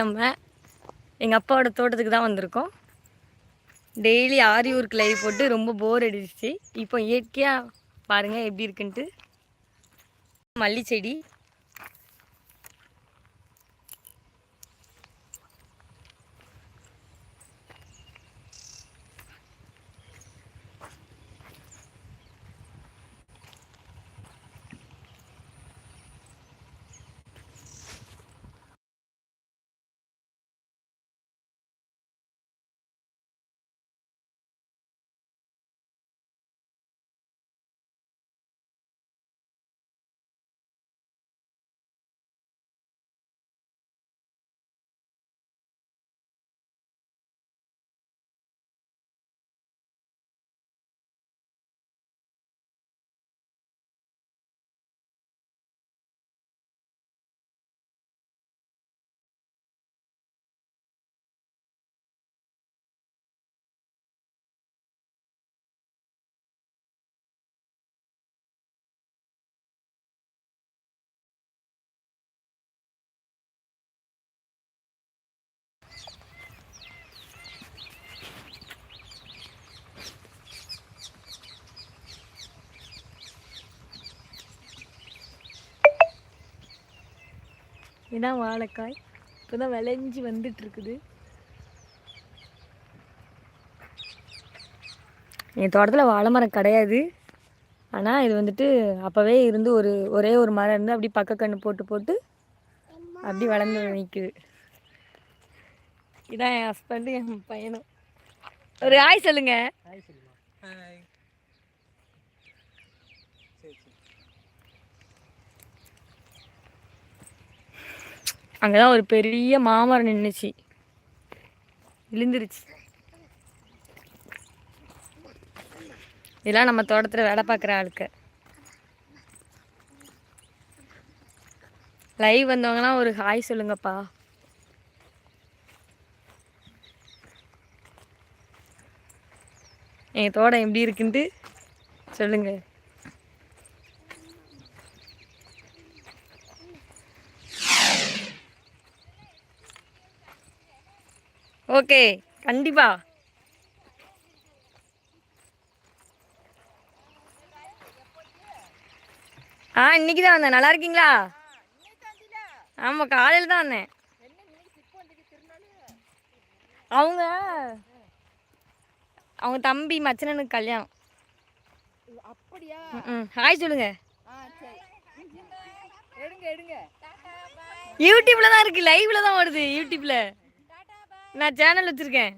நம்ம எங்கள் அப்பாவோட தோட்டத்துக்கு தான் வந்திருக்கோம். டெய்லி ஆரியூருக்கு லைவ் போட்டு ரொம்ப போர் அடிச்சிச்சு. இப்போ இயற்கையாக பாருங்கள் எப்படி இருக்குன்ட்டு. மல்லி செடி இதான் வாழைக்காய் இப்போ தான் விளைஞ்சி வந்துட்டுருக்குது. என் தோட்டத்தில் வாழை மரம் கிடையாது. ஆனால் இது வந்துட்டு அப்போவே இருந்து ஒரு ஒரே ஒரு மரம் இருந்து அப்படி பக்க கண்ணு போட்டு போட்டு அப்படி வளர்ந்து நிற்குது இதான் என் ஹஸ்பண்டு என் பையனும். ஒரு ஆய் சொல்லுங்க. அங்கதான் ஒரு பெரிய மாமரம் நின்றுச்சு விழுந்துருச்சு. இதெல்லாம் நம்ம தோட்டத்தில் வேலை பார்க்குற ஆளுக்க. லைவ் வந்தவங்கலாம் ஒரு ஹாய் சொல்லுங்கப்பா. என் தோட்டம் எப்படி இருக்குன்ட்டு சொல்லுங்கள் ஓகே கண்டிப்பா. ஆ இன்னைக்கு தான் வந்தேன். நல்லா இருக்கீங்களா? ஆமாம் காலையில் தான் வந்தேன். அவங்க அவங்க தம்பி மச்சனனுக்கு கல்யாணம். அப்படியா? ம் ஹாய் சொல்லுங்க. யூடியூப்ல தான் இருக்கு. லைவ்ல தான் வருது யூடியூப்ல. நான் சேனல் வச்சிருக்கேன்.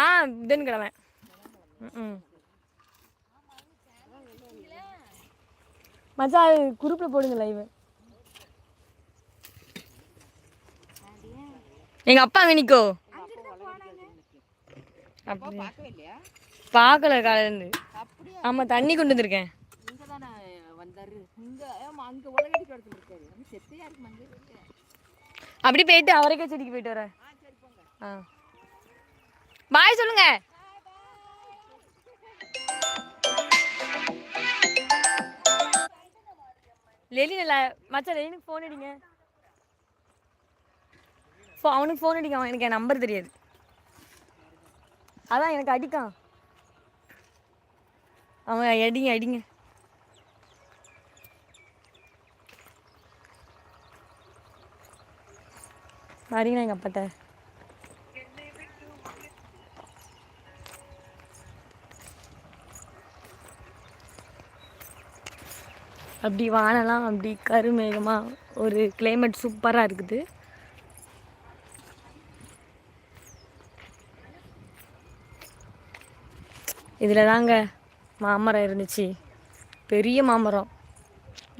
ஆ புதன்கிழமை. ம் மச்சா அது குரூப்பில் போடுங்க லைவ் எங்கள் அப்பா அங்கே நிற்கோ பார்க்கல காலையிலேருந்து. ஆமாம் தண்ணி கொண்டு வந்திருக்கேன். இங்க தானே வந்தாரு. இங்கே அங்கே அங்க இருக்காரு. நம்ம செத்தையா இருக்கு மங்க அப்படி போயிட்டு அவரைக்காய் செடிக்கு போயிட்டு வர ஆ. ஆ பாய் சொல்லுங்க. லெலின் இல்லை மச்சா லெலினுக்கு ஃபோன் அடிங்க. ஃபோ அவனுக்கு ஃபோன் அடிக்க அவன் எனக்கு என் நம்பர் தெரியாது. அதான் எனக்கு அடிக்கான். அவன் அடிங்க அடிங்க. வரீங்களா எங்கள் அப்பாட்ட. அப்படி வானலாம் அப்படி கருமேகமாக ஒரு கிளைமேட் சூப்பராக இருக்குது. இதில் தாங்க மாமரம் இருந்துச்சு. பெரிய மாமரம்.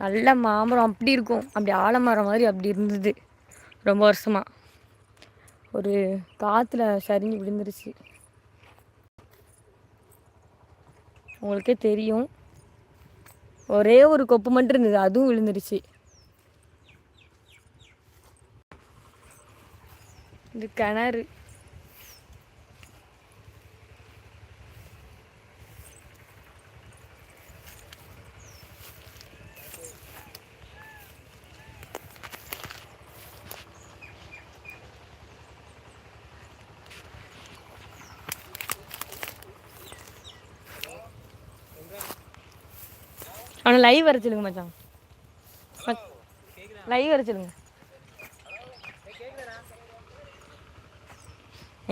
நல்ல மாமரம் அப்படி இருக்கும். அப்படி ஆலமரம் மாதிரி அப்படி இருந்தது. ரொம்ப வருஷமாக ஒரு காற்றுல சரிஞ்சு விழுந்துருச்சு. உங்களுக்கே தெரியும். ஒரே ஒரு கொப்பு மட்டும் இருந்தது அதுவும் விழுந்துருச்சு. இது கிணறு. அவனை லைவ் வர சொல்லுங்க மச்சான். லைவ் வர சொல்லுங்க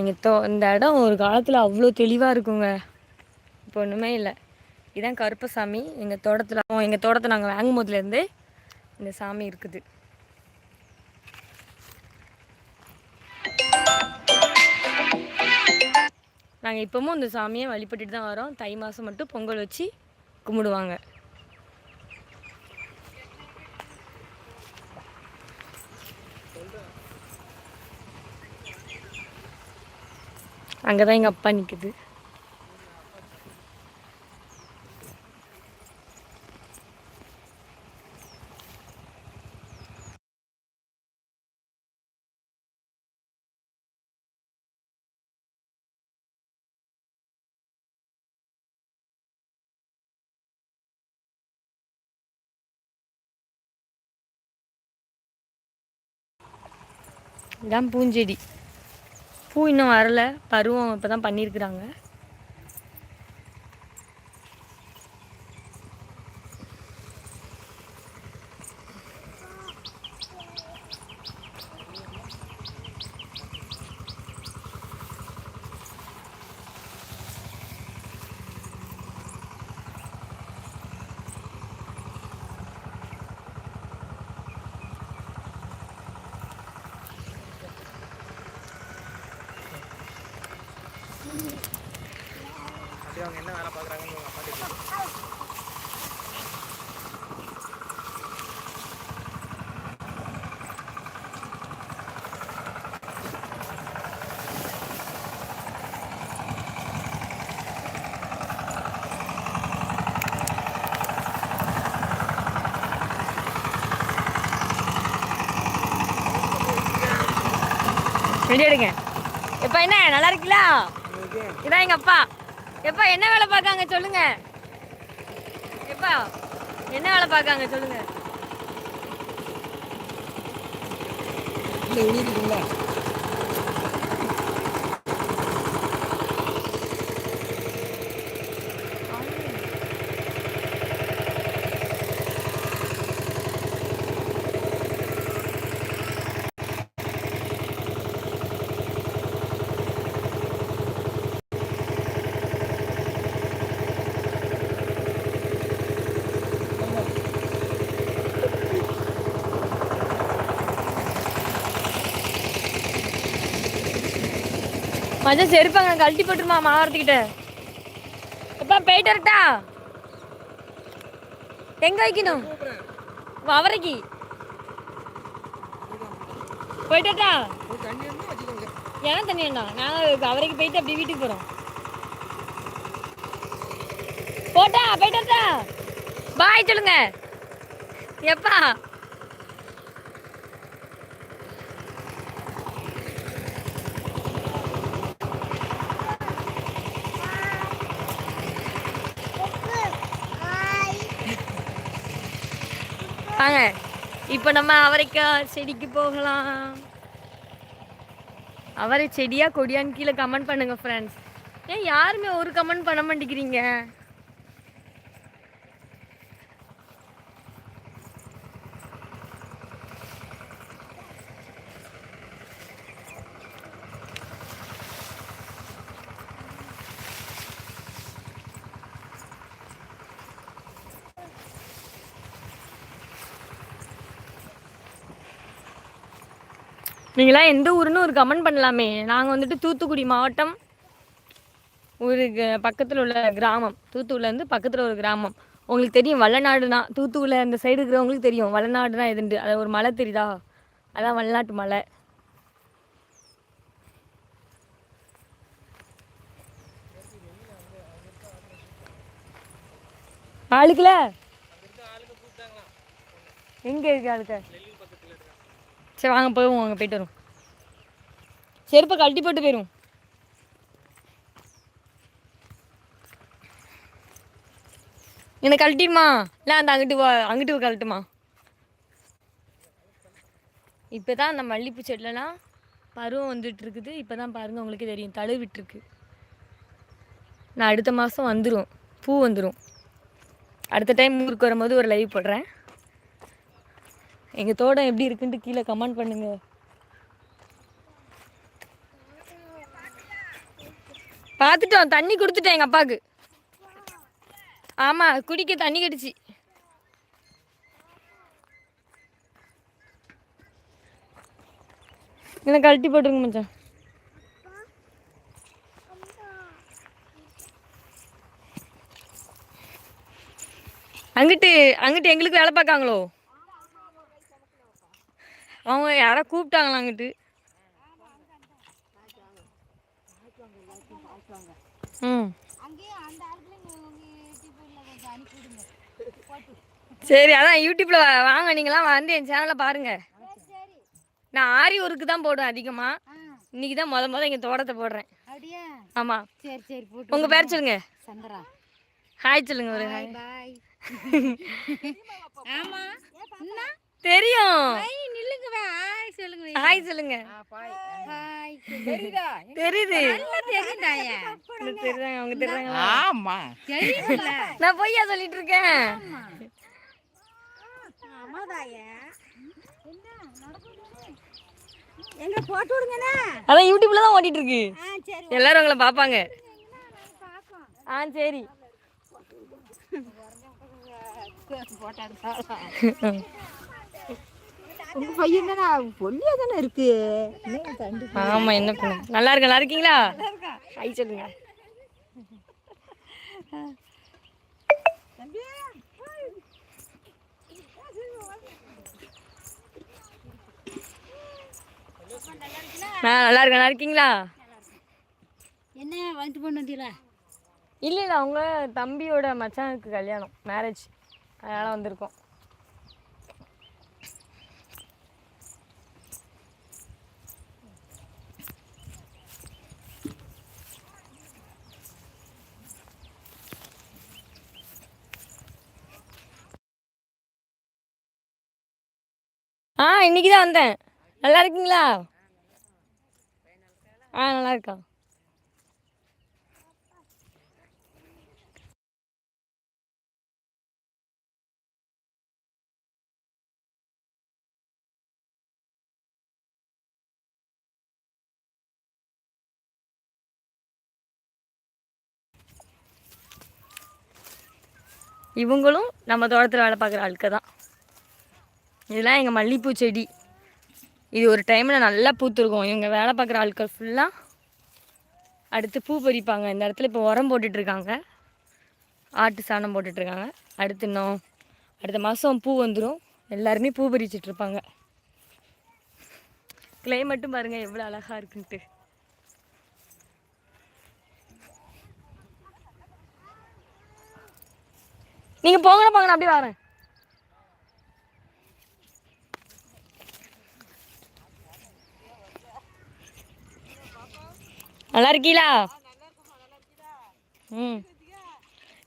எங்கள் தோ இந்த இடம் ஒரு காலத்தில் அவ்வளோ தெளிவாக இருக்குங்க. இப்போ ஒன்றுமே இல்லை. இதான் கருப்பசாமி. எங்கள் தோட்டத்தில் எங்கள் தோட்டத்தை நாங்கள் வாங்கும் போதுலேருந்தே இந்த சாமி இருக்குது. நாங்கள் இப்போவும் இந்த சாமியை வழிபட்டுட்டு தான் வரோம். தை மாதம் மட்டும் பொங்கல் வச்சு கும்பிடுவாங்க. அங்கே தான் எங்கள் அப்பா நிற்குது இதான் பூஞ்செடி. பூ இன்னும் வரல பருவம் இப்போ தான் பண்ணியிருக்கிறாங்க அவங்க என்ன வேலை பார்க்குறாங்கன்னு உங்கள் அப்பா தெரியும் எடுங்க. எப்பா என்ன நல்லா இருக்குல்ல இதான் எங்க அப்பா. எப்பா என்ன வேலை பார்க்காங்க சொல்லுங்க. எப்பா என்ன வேலை பார்க்காங்க சொல்லுங்க. மச்சான் செருப்பாங்க கழட்டி போட்டுருமா மாவரத்துக்கிட்ட. எப்பா போயிட்டு வரட்டா? எங்க வைக்கணும்? அவரைக்கு. போயிட்டா ஏன் தண்ணி வேண்டாம்? நாங்கள் அவரைக்கு போயிட்டு அப்படி வீட்டுக்கு போகிறோம் போட்டா போயிட்டா பாய் சொல்லுங்க. எப்பா? வாங்க. இப்போ நம்ம அவரைக்காய் செடிக்கு போகலாம். அவரை செடியா கொடியான்னு கீழே கமெண்ட் பண்ணுங்க ஃப்ரெண்ட்ஸ் ஏன் யாருமே ஒரு கமெண்ட் பண்ண மாட்டேங்கிறீங்க? நீங்களாம் எந்த ஊருன்னு ஒரு கமெண்ட் பண்ணலாமே. நாங்கள் வந்துட்டு தூத்துக்குடி மாவட்டம் ஒரு பக்கத்தில் உள்ள கிராமம். தூத்துக்குடிலேருந்து பக்கத்தில் ஒரு கிராமம். உங்களுக்கு தெரியும் வல்லநாடுனா தூத்துக்குடியில் இந்த சைடு இருக்கிறவங்களுக்கு தெரியும். வல்லநாடுனா எதுண்டு? அது ஒரு மலை தெரியுதா? அதான் வல்லநாட்டு மலை. ஆளுக்குல எங்கே இருக்கு ஆளுக்கு? சரி வாங்க போயிடுவோம் அங்கே போயிட்டு வரும் செருப்பை கழட்டி போட்டு போயிடும் என்னை கழட்டிடுமா? இல்லை அந்த அங்கிட்டு அங்கிட்டு கழட்டுமா? இப்போ தான் அந்த மல்லிப்பூ செடிலலாம் பருவம் வந்துட்டு இருக்குது இப்போ தான் பாருங்கள் உங்களுக்கு தெரியும் தழுவிட்டுருக்கு. நான் அடுத்த மாதம் வந்துடும் பூ வந்துடும் அடுத்த டைம் ஊருக்கு வரும்போது ஒரு லைவ் போடுறேன். எங்கள் தோட்டம் எப்படி இருக்குன்ட்டு கீழே கமெண்ட் பண்ணுங்க. பார்த்துட்டோம் தண்ணி கொடுத்துட்டேன் எங்கள் அப்பாவுக்கு. ஆமாம் குடிக்க தண்ணி கிடச்சி. இல்லை கழட்டி போட்டுருங்க மச்சான். அங்கிட்டு அங்கிட்டு எங்களுக்கு வேலை பார்க்காங்களோ? அவங்க யாரோ கூப்பிட்டாங்களா அங்கிட்டு. ம். சரி அதான் யூடியூப்ல வா- வாங்க நீங்களாம் வந்து என் சேனலை பாருங்க. நான் ஆரி ஒர்க்கு தான் போடுவேன் அதிகமா. இன்னைக்கு தான் முத முத இங்க தோட்டத்தை போடுறேன். ஆமா. சரி சரி போட்டு உங்க பேர் சொல்லுங்க. சந்திரா. ஹாய் சொல்லுங்க ஒரு ஹாய் பாய் ஆமா. என்ன? தெரியும். நில்லுங்க ஹாய் சொல்லுங்க ஹாய் சொல்லுங்க. ஹாய். தெரியுதா? தெரியுது. நல்லா தெரியுதாயா? தெரியுதாங்க அவங்க தெரியுறாங்களா ஆமா. தெரியுதுல்ல. நான் பொய்யா சொல்லிட்டு இருக்கேன். ஆமாதாயா எங்க போட்டு விடுங்கண்ணா. அதான் யூடியூப்ல தான் ஓட்டிட்டு இருக்கு. எல்லாரும் உங்களை பார்ப்பாங்க. ஆ சரி. உங்க பையன் தானே பொல்லியா தானே இருக்கு? தண்டு ஆமா என்ன பண்ண? நல்லா இருக்கு நல்லா இருக்கீங்களா? ஹாய் சொல்லுங்க. நான் நல்லா இருக்கேன் நல்லா இருக்கீங்களா? என்ன வாங்கிட்டு போன வந்தீங்களா? இல்லை இல்லை அவங்க தம்பியோட மச்சானுக்கு கல்யாணம் மேரேஜ் அதனால் வந்திருக்கோம். ஆ இன்னைக்கு தான் வந்தேன். நல்லா இருக்கீங்களா? ஆ நல்லா இருக்கா? இவங்களும் நம்ம தோட்டத்தில் வேலை பார்க்குற ஆட்கள் தான். இதெல்லாம் எங்கள் மல்லிகைப்பூ செடி. இது ஒரு டைமில் நல்லா பூத்துருக்கும். இவங்க வேலை பார்க்குற ஆட்கள் ஃபுல்லாக அடுத்து பூ பறிப்பாங்க. இந்த இடத்துல இப்போ உரம் போட்டுட்ருக்காங்க. ஆட்டு சாணம் போட்டுட்ருக்காங்க. அடுத்து இன்னும் அடுத்த மாதம் பூ வந்துடும் எல்லாருமே பூ பறிச்சிட்டு இருப்பாங்க கிளைமேட்டும் பாருங்கள் எவ்வளோ அழகாக இருக்குன்ட்டு. நீங்கள் போங்கடா போங்கண்ணா அப்படியே வரேன். நல்லா இருக்கீங்களா ம்.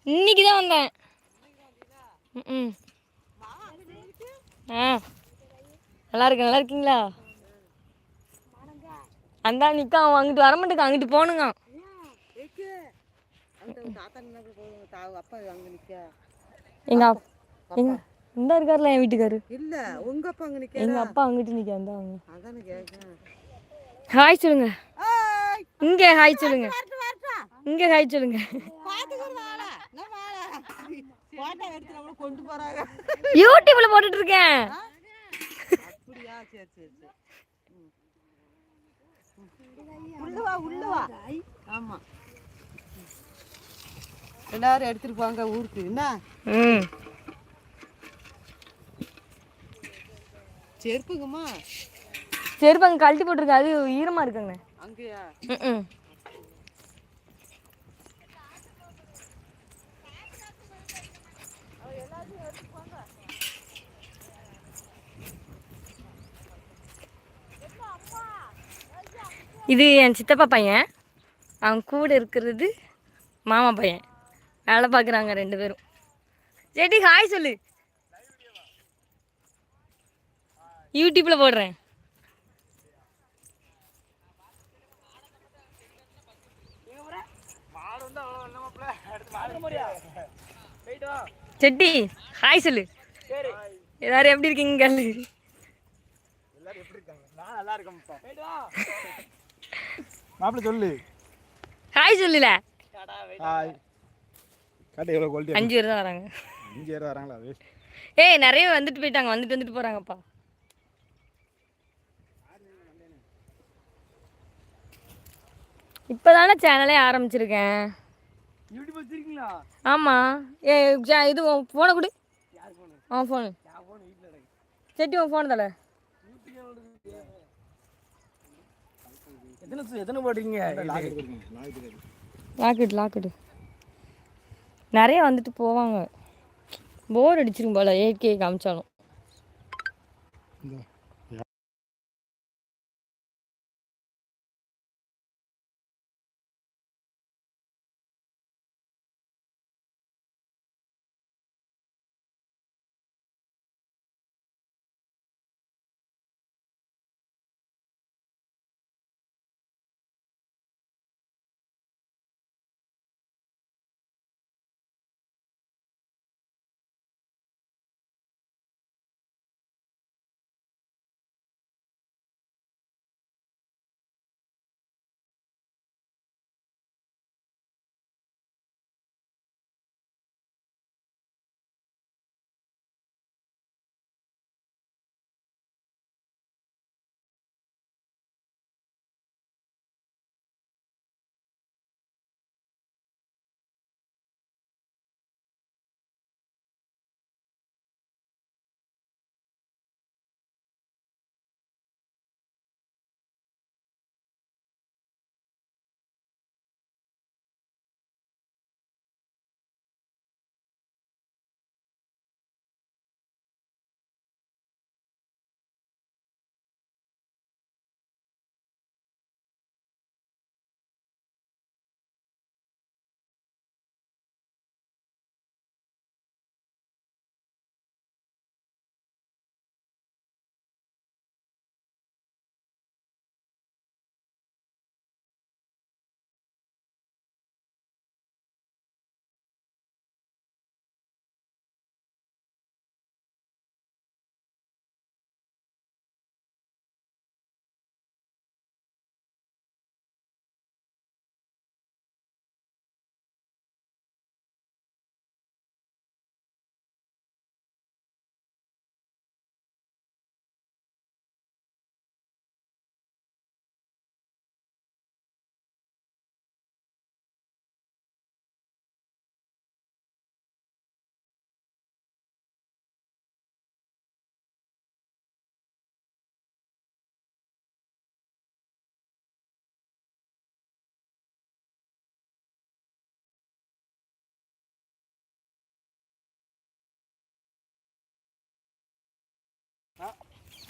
இன்னைக்கு தான் வந்தேன். ம் ஆ. நல்லா இருக்கேன் நல்லா இருக்கீங்களா அந்த நிற்க அவன் அங்கிட்டு வர மாட்டேங்க அங்கிட்டு போகணுங்க அப்பா அங்க நிக்க எங்க எங்க இந்த இருக்கார்ல என் வீட்டுக்காரு. இல்ல உங்க அப்பா அங்க நிக்க எங்க அப்பா அங்கிட்டு நிக்க அந்த அவங்க ஹாய் சொல்லுங்க. இங்க ஹாய் சொல்லுங்க. இங்க ஹாய் சொல்லுங்க. யூடியூப்ல போட்டுட்டு இருக்கேன் எல்லாரும் எடுத்துட்டு போங்க ஊருக்கு. என்ன? செருப்புங்கம்மா. செருப்பு அங்க கழட்டி போட்டிருக்கு. அது ஈரமா இருக்குங்க. இது என் சித்தப்பா பையன். அவன் கூட இருக்கிறது மாமா பையன். வேலை பார்க்குறாங்க ரெண்டு பேரும். செடி ஹாய் சொல்லு. யூடியூப்ல போடுறேன். செட்டி ஹாய் சொல்லு. எல்லாரும் எப்படி இருக்கீங்க கேளு எல்லாரும் எப்படி இருக்காங்க நான் நல்லா இருக்கேன்ப்பா போயிட்டு வா மாப்பிள்ள சொல்லு. ஹாய் சொல்லுல. ஹாய் காட்டு எவ்வளோ குவாலிட்டி அஞ்சு பேர் தான் வராங்க. அஞ்சு பேர் வராங்களா? ஏய் நிறைய வந்துட்டு போயிட்டாங்க வந்துட்டு வந்துட்டு போறாங்கப்பா. இப்போதானே சேனலே ஆரம்பிச்சிருக்கேன். ஆமாம் ஏ ஜா- இது உன் ஃபோனை கொடு. யார் ஃபோனு செட்டி உன் ஃபோன் தலை எத்தனை எத்தனை போடுறீங்க லாக்கெட் லாக்கெட்டு நிறைய வந்துட்டு போவாங்க. போர் அடிச்சிரும் போல ஏகே காமிச்சாலும்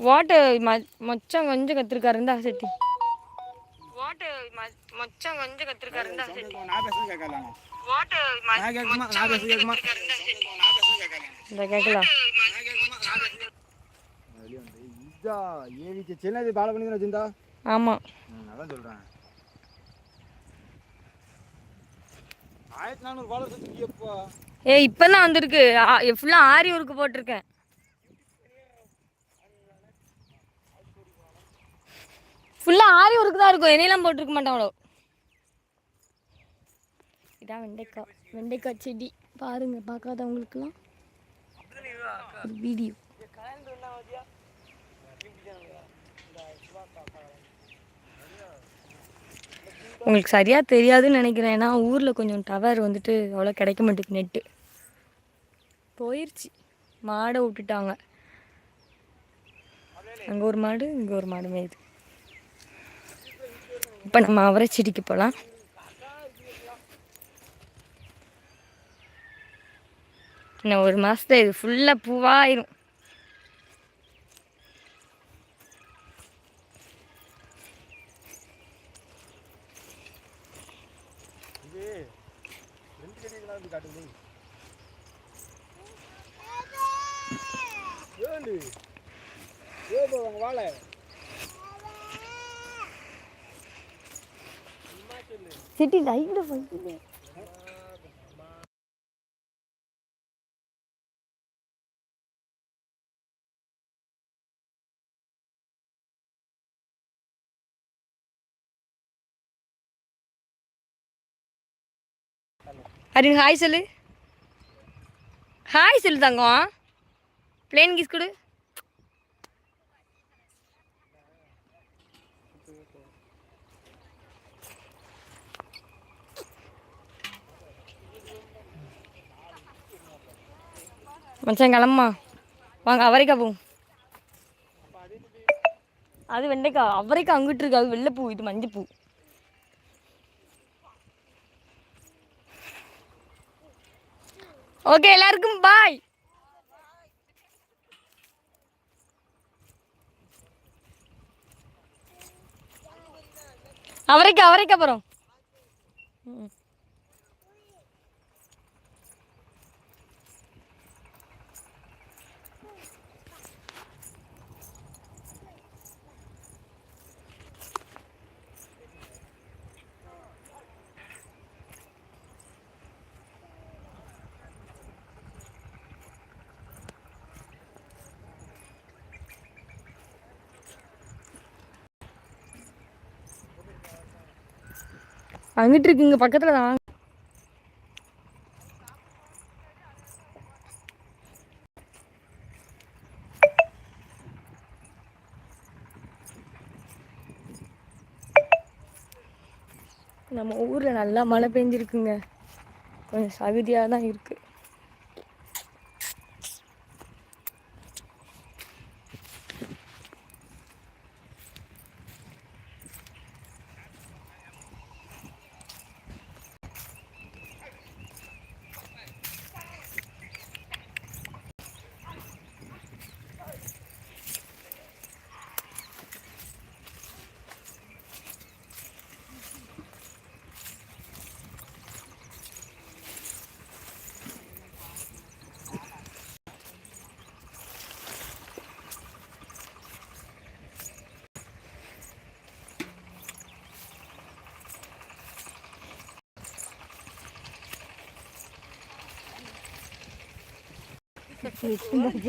வாட்டு மொச்சம் கொஞ்சம் கத்திருக்காரு இருந்தா செட்டி. வாட்டு மொச்சம் கொஞ்சம் கத்திருக்காரு இருந்தா செட்டி. இந்த கேட்கலாம். இதா ஏவிக்கு சின்னது பாலை பண்ணி வச்சிருந்தா ஆமாம் அதான் சொல்கிறேன் ஆயிரத்தி நானூறு ஃபாலோவர்ஸ் வச்சிருக்கியப்பா ஏய் இப்போ தான் வந்திருக்கு ஃபுல்லாக ஆரி ஒர்க்கு போட்டிருக்கேன். ஃபுல்லாக ஆரி ஒர்க்கு தான் இருக்கும். என்னையெல்லாம் போட்டிருக்க மாட்டேன் அவ்வளோ இதான் வெண்டைக்காய். வெண்டைக்காய் செடி. பாருங்க பார்க்காதவங்களுக்குலாம் ஒரு வீடியோ உங்களுக்கு சரியாக தெரியாதுன்னு நினைக்கிறேன். ஏன்னா ஊரில் கொஞ்சம் டவர் வந்துட்டு அவ்வளோ கிடைக்க மாட்டேங்குது நெட்டு போயிருச்சு. மாடை விட்டுட்டாங்க. அங்கே ஒரு மாடு இங்கே ஒரு மாடு மேயுது. இப்போ நம்ம அவரை செடிக்கு போகலாம். இன்னும் ஒரு மாதத்துல இது ஃபுல்லாக பூவாயிரும். வாழை? சிட்டி லைனில் வைக்கல அருண் ஹாய் சொல்லு. ஹாய் சொல்லு தங்கம். பிளேன் கிஸ் கொடு. மச்சான் கிளம்பா வாங்க அவரைக்காய் பூ. அது வெண்டைக்காய் அவரைக்காய் அங்கிட்டு இருக்கு. அது வெள்ளைப்பூ இது மஞ்சப்பூ. ஓகே எல்லாருக்கும் பாய். அவரைக்காய் அவரைக்காய் அப்புறம் அங்கிட்டு இருக்குங்க பக்கத்துல தான். நம்ம ஊரில் நல்லா மழை பெஞ்சிருக்குங்க. கொஞ்சம் சகுதியாக தான் இருக்கு.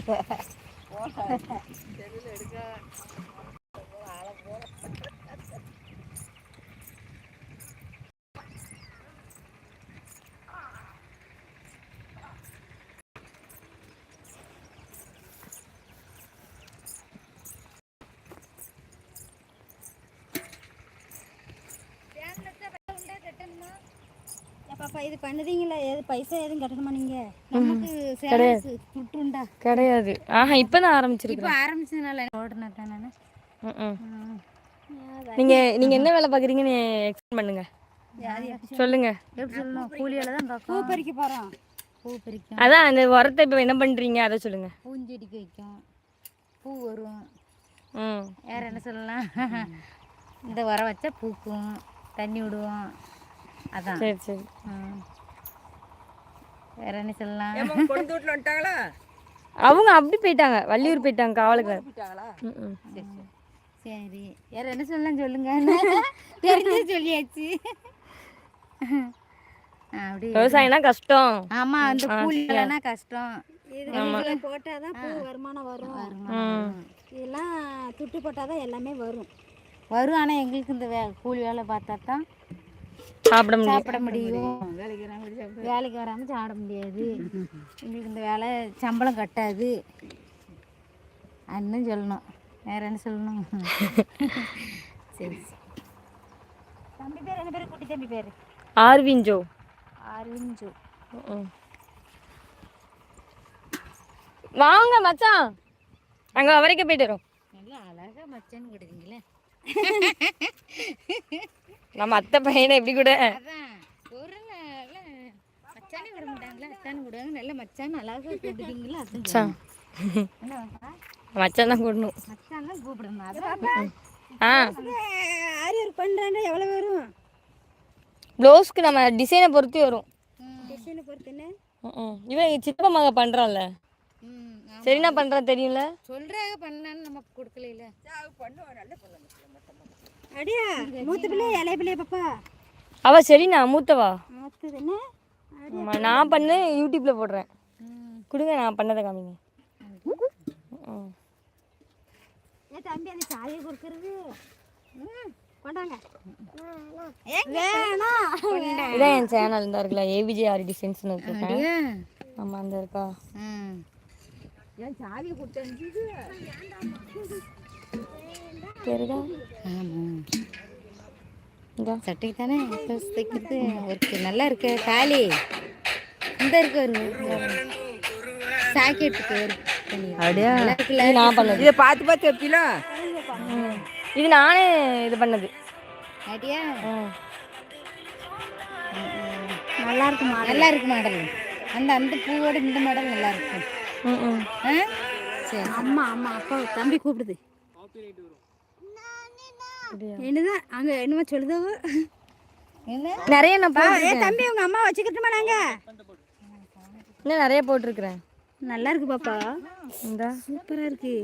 பாப்பா இது பண்ணுதீங்களா எது பைசா எதுவும் கட்டணுமா நீங்க? நமக்கு கிடையாது. விட்டுருண்டா கிடையாது. ஆஹா இப்போ தான் ஆரம்பிச்சிருக்கேன் இப்போ ஆரம்பிச்சதுனால ஓடுனது தான்? நான் ம். நீங்கள் நீங்கள் என்ன வேலை பார்க்குறீங்கன்னு எக்ஸ்பிளைன் பண்ணுங்க. சொல்லுங்க. எப்படி சொல்லணும்? கூலி வேலை தான் பூ பறிக்க போகிறோம் பூ பறிக்கும் அதான் அந்த உரத்தை இப்போ என்ன பண்ணுறீங்க அதை சொல்லுங்க. பூஞ்செடிக்கு வைக்கும் பூ வரும். ம். வேற என்ன சொல்லலாம்? இந்த உரம் வச்சா பூக்கும். தண்ணி விடுவோம். அதான். சரி சரி. வேற என்ன சொல்லலாம்? வீட்டில் வந்துட்டாங்களா? அவங்க அப்படி போயிட்டாங்க. வள்ளியூர் போயிட்டாங்க காவலுக்கு. சரி சரி. சரி. வேற என்ன சொல்லலாம் சொல்லுங்க. தெரிஞ்சது சொல்லியாச்சு. ஆ, அப்படி விவசாயம்னா கஷ்டம். ஆமா அந்த கூலி வேலைனா கஷ்டம். போட்டாதான் பூ வருமானம் வரும். இதெல்லாம் துட்டு போட்டாதான் எல்லாமே வரும். வரும் ஆனா எங்களுக்கு இந்த வே கூலி வேலை பார்த்தா தான் சாப்பிட முடியும் சாப்பிட முடியும். வேலைக்கு வராம சாப்பிட முடியாது. எங்களுக்கு இந்த வேலை சம்பளம் கட்டாது. அண்ணன் சொல்லணும். வேற என்ன சொல்லணும்? சரி. தம்பி பேர் என்ன பேர்? குட்டி தம்பி பேர். ஆர்விஞ்சோ ஆரஞ்சு ம். வாங்க மச்சான். அங்க வரைக்கும் போயிட்டு வரோம். நல்லா அழகா மச்சான்னு கொடுக்குறீங்களே நம்ம அத்தை பையனை எப்படி கூட? மச்சானே தான் கூடணும். மச்சான் தான் கூப்பிடணும். அதான் ஆ. ஆரியர் பண்ணுறாங்க எவ்வளோ வரும் ப்ளவுஸ்க்கு நம்ம டிசைனை பொறுத்து வரும். இவன் சித்தப்பா மக பண்றான்ல. ம் ஆமா. சரி நான் பண்றேன் தெரியும்ல? சொல்றாங்க பண்ணான்னு நமக்கு கொடுக்கல அடியா? மூத்த பிள்ளை இளைய பிள்ளைய பாப்பா? அவ சரி நான் மூத்தவா? மூத்தது என்ன? ஆமா நான் பண்ணு யூடியூப்ல போடுறேன். கொடுங்க நான் பண்ணதை காமிங்க. ம். ஏ தம்பி அந்த சாயை கொடுக்கறது. கொண்டாங்க. வேணாம் இதான் என் சேனல் இந்த இருக்குல்ல ஏவிஜே ஆரி டிசைன்ஸ்னு அப்படியா? ஆமாம் அந்த இருக்கா? ம். ஏன் சாவியை கொடுத்தனுப்பிச்சு இந்தா. சட்டைக்கு தானே தைக்கிறது இருக்கு. நல்லா இருக்கு தாலி. இந்த இருக்கு ஒரு சாக்கெட்டுக்கு. அப்படியா நல்லா இருக்குல்ல? இது நான் பண்ணது. இதை பார்த்து பார்த்து ம். இது நானே இது பண்ணது. அப்படியா. நல்லா இருக்கு நல்லா இருக்கு மாடல். அந்த அந்த பூவோட இந்த மாடல் நல்லா இருக்கும் ம் ம். ஆ? சரி. அம்மா அம்மா அப்பா தம்பி கூப்பிடுது? என்னதான் அங்க என்னமோ சொல்லுதோ. என்ன? நிறைய நான் தம்பி உங்க அம்மா வச்சுக்கிட்டுமா நாங்க? இன்னும் நிறைய போட்டிருக்கிறேன். நல்லா இருக்கு பாப்பா. இந்தா. சூப்பரா இருக்கு.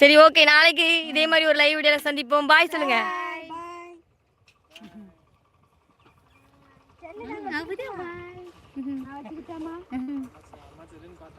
சரி ஓகே நாளைக்கு இதே மாதிரி ஒரு லைவ் வீடியோல சந்திப்போம். பாய் சொல்லுங்க. பாய்